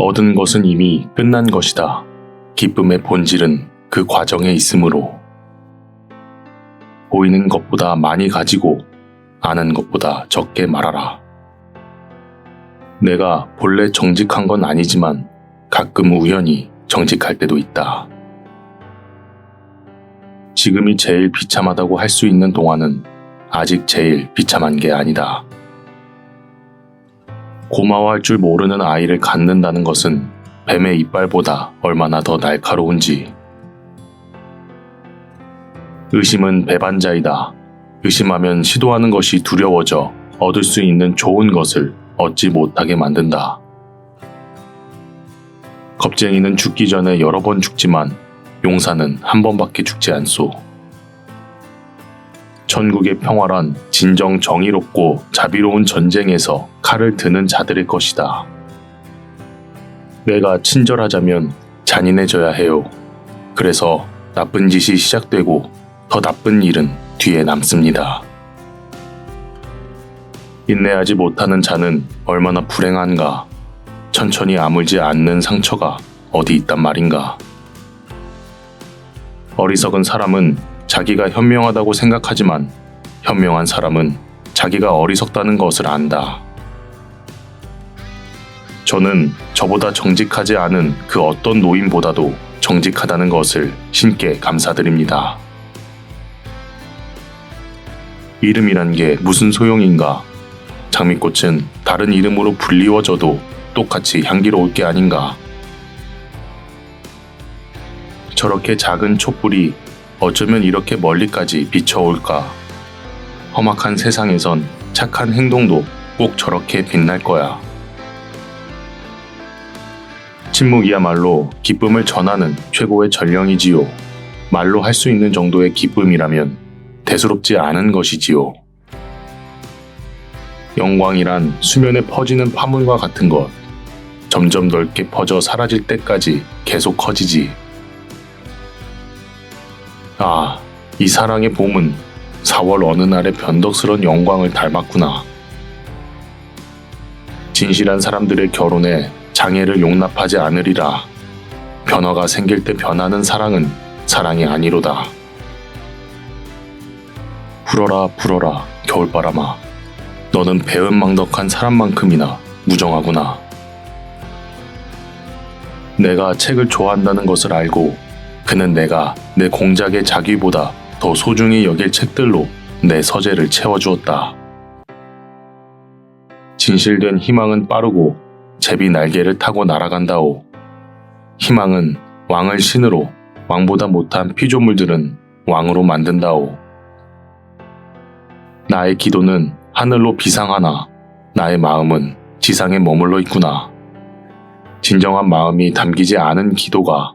얻은 것은 이미 끝난 것이다. 기쁨의 본질은 그 과정에 있으므로 보이는 것보다 많이 가지고 아는 것보다 적게 말하라. 내가 본래 정직한 건 아니지만 가끔 우연히 정직할 때도 있다. 지금이 제일 비참하다고 할 수 있는 동안은 아직 제일 비참한 게 아니다. 고마워할 줄 모르는 아이를 갖는다는 것은 뱀의 이빨보다 얼마나 더 날카로운지. 의심은 배반자이다. 의심하면 시도하는 것이 두려워져 얻을 수 있는 좋은 것을 얻지 못하게 만든다. 겁쟁이는 죽기 전에 여러 번 죽지만 용사는 한 번밖에 죽지 않소. 전국의 평화란 진정 정의롭고 자비로운 전쟁에서 칼을 드는 자들의 것이다. 내가 친절하자면 잔인해져야 해요. 그래서 나쁜 짓이 시작되고 더 나쁜 일은 뒤에 남습니다. 인내하지 못하는 자는 얼마나 불행한가. 천천히 아물지 않는 상처가 어디 있단 말인가. 어리석은 사람은 자기가 현명하다고 생각하지만 현명한 사람은 자기가 어리석다는 것을 안다. 저는 저보다 정직하지 않은 그 어떤 노인보다도 정직하다는 것을 신께 감사드립니다. 이름이란 게 무슨 소용인가? 장미꽃은 다른 이름으로 불리워져도 똑같이 향기로울 게 아닌가? 저렇게 작은 촛불이 어쩌면 이렇게 멀리까지 비춰올까? 험악한 세상에선 착한 행동도 꼭 저렇게 빛날 거야. 침묵이야말로 기쁨을 전하는 최고의 전령이지요. 말로 할 수 있는 정도의 기쁨이라면 대수롭지 않은 것이지요. 영광이란 수면에 퍼지는 파물과 같은 것. 점점 넓게 퍼져 사라질 때까지 계속 커지지. 아, 이 사랑의 봄은 4월 어느 날의 변덕스런 영광을 닮았구나. 진실한 사람들의 결혼에 장애를 용납하지 않으리라. 변화가 생길 때 변하는 사랑은 사랑이 아니로다. 불어라 불어라 겨울바람아. 너는 배은망덕한 사람만큼이나 무정하구나. 내가 책을 좋아한다는 것을 알고 그는 내가 내 공작의 자귀보다 더 소중히 여길 책들로 내 서재를 채워주었다. 진실된 희망은 빠르고 제비 날개를 타고 날아간다오. 희망은 왕을 신으로 왕보다 못한 피조물들은 왕으로 만든다오. 나의 기도는 하늘로 비상하나 나의 마음은 지상에 머물러 있구나. 진정한 마음이 담기지 않은 기도가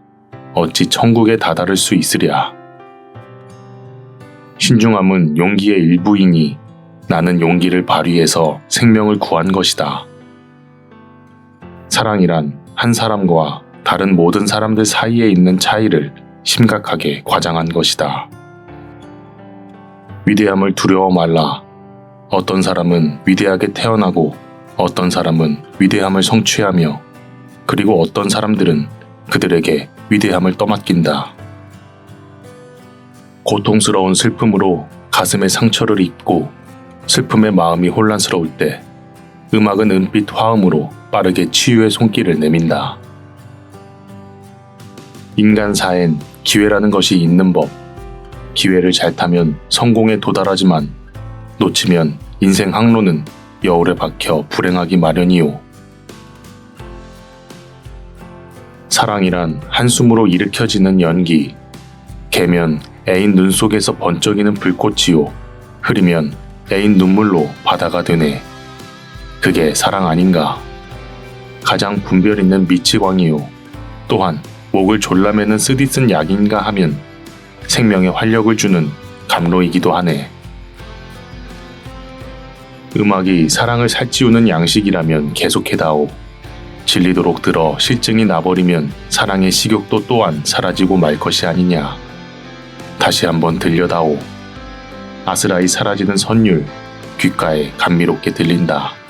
어찌 천국에 다다를 수 있으랴. 신중함은 용기의 일부이니 나는 용기를 발휘해서 생명을 구한 것이다. 사랑이란 한 사람과 다른 모든 사람들 사이에 있는 차이를 심각하게 과장한 것이다. 위대함을 두려워 말라. 어떤 사람은 위대하게 태어나고 어떤 사람은 위대함을 성취하며 그리고 어떤 사람들은 그들에게 위대함을 떠맡긴다. 고통스러운 슬픔으로 가슴에 상처를 입고 슬픔의 마음이 혼란스러울 때 음악은 은빛 화음으로 빠르게 치유의 손길을 내민다. 인간 사엔 기회라는 것이 있는 법. 기회를 잘 타면 성공에 도달하지만 놓치면 인생 항로는 여울에 박혀 불행하기 마련이요. 사랑이란 한숨으로 일으켜지는 연기. 개면 애인 눈 속에서 번쩍이는 불꽃이요. 흐리면 애인 눈물로 바다가 되네. 그게 사랑 아닌가. 가장 분별 있는 미치광이요. 또한 목을 졸라매는 쓰디쓴 약인가 하면 생명에 활력을 주는 감로이기도 하네. 음악이 사랑을 살찌우는 양식이라면 계속해다오. 질리도록 들어 실증이 나버리면 사랑의 식욕도 또한 사라지고 말 것이 아니냐. 다시 한번 들려다오. 아스라이 사라지는 선율, 귓가에 감미롭게 들린다.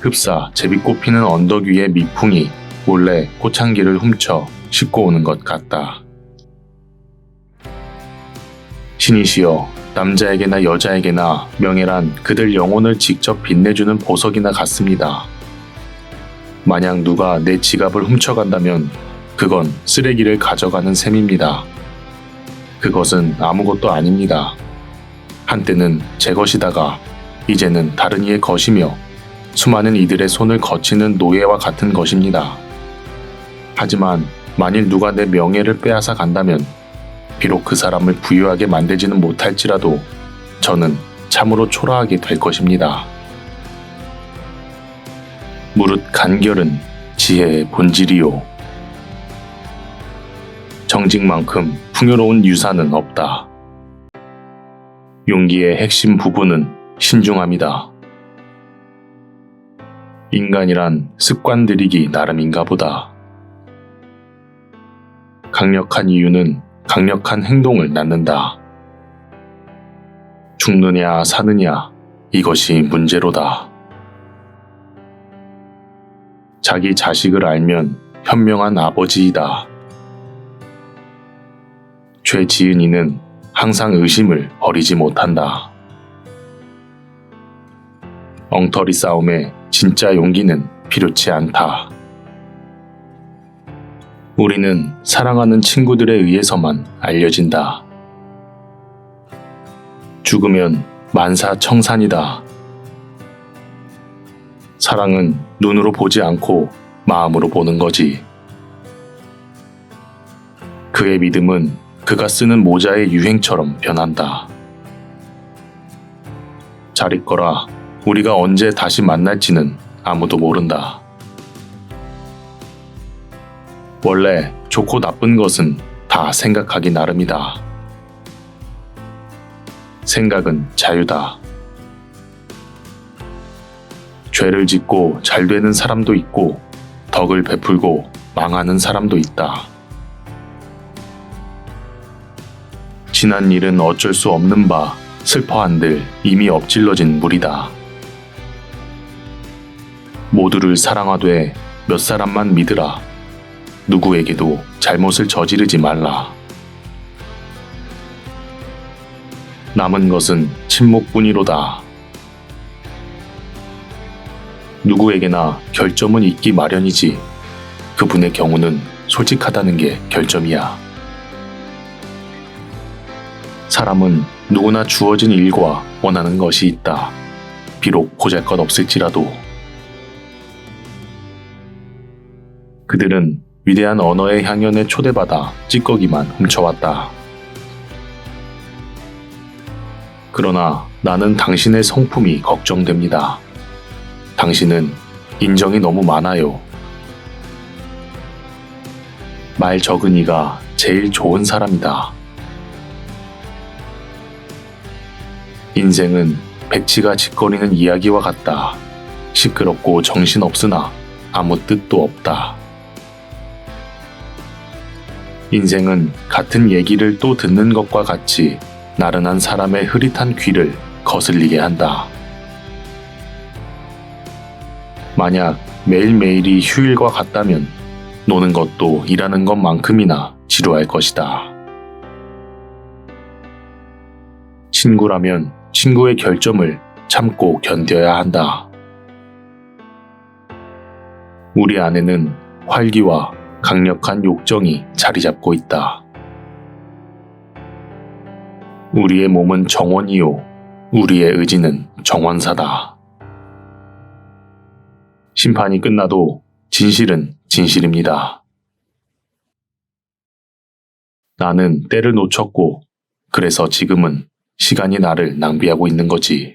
흡사 제비 꽃 피는 언덕 위의 미풍이 몰래 꽃향기를 훔쳐 싣고 오는 것 같다. 신이시여, 남자에게나 여자에게나 명예란 그들 영혼을 직접 빛내주는 보석이나 같습니다. 만약 누가 내 지갑을 훔쳐간다면 그건 쓰레기를 가져가는 셈입니다. 그것은 아무것도 아닙니다. 한때는 제 것이다가 이제는 다른 이의 것이며 수많은 이들의 손을 거치는 노예와 같은 것입니다. 하지만 만일 누가 내 명예를 빼앗아 간다면 비록 그 사람을 부유하게 만들지는 못할지라도 저는 참으로 초라하게 될 것입니다. 무릇 간결은 지혜의 본질이요. 정직만큼 풍요로운 유산은 없다. 용기의 핵심 부분은 신중함이다. 인간이란 습관 들이기 나름인가 보다. 강력한 이유는 강력한 행동을 낳는다. 죽느냐 사느냐 이것이 문제로다. 자기 자식을 알면 현명한 아버지이다. 죄 지은 이는 항상 의심을 버리지 못한다. 엉터리 싸움에 진짜 용기는 필요치 않다. 우리는 사랑하는 친구들에 의해서만 알려진다. 죽으면 만사청산이다. 사랑은 눈으로 보지 않고 마음으로 보는 거지. 그의 믿음은 그가 쓰는 모자의 유행처럼 변한다. 잘 있거라. 우리가 언제 다시 만날지는 아무도 모른다. 원래 좋고 나쁜 것은 다 생각하기 나름이다. 생각은 자유다. 죄를 짓고 잘 되는 사람도 있고 덕을 베풀고 망하는 사람도 있다. 지난 일은 어쩔 수 없는 바 슬퍼한들 이미 엎질러진 물이다. 모두를 사랑하되 몇 사람만 믿으라. 누구에게도 잘못을 저지르지 말라. 남은 것은 침묵뿐이로다. 누구에게나 결점은 있기 마련이지. 그분의 경우는 솔직하다는 게 결점이야. 사람은 누구나 주어진 일과 원하는 것이 있다. 비록 보잘 것 없을지라도. 그들은 위대한 언어의 향연에 초대받아 찌꺼기만 훔쳐왔다. 그러나 나는 당신의 성품이 걱정됩니다. 당신은 인정이 너무 많아요. 말 적은 이가 제일 좋은 사람이다. 인생은 백치가 짓거리는 이야기와 같다. 시끄럽고 정신없으나 아무 뜻도 없다. 인생은 같은 얘기를 또 듣는 것과 같이 나른한 사람의 흐릿한 귀를 거슬리게 한다. 만약 매일매일이 휴일과 같다면 노는 것도 일하는 것만큼이나 지루할 것이다. 친구라면 친구의 결점을 참고 견뎌야 한다. 우리 안에는 활기와 강력한 욕정이 자리 잡고 있다. 우리의 몸은 정원이요. 우리의 의지는 정원사다. 심판이 끝나도 진실은 진실입니다. 나는 때를 놓쳤고, 그래서 지금은 시간이 나를 낭비하고 있는 거지.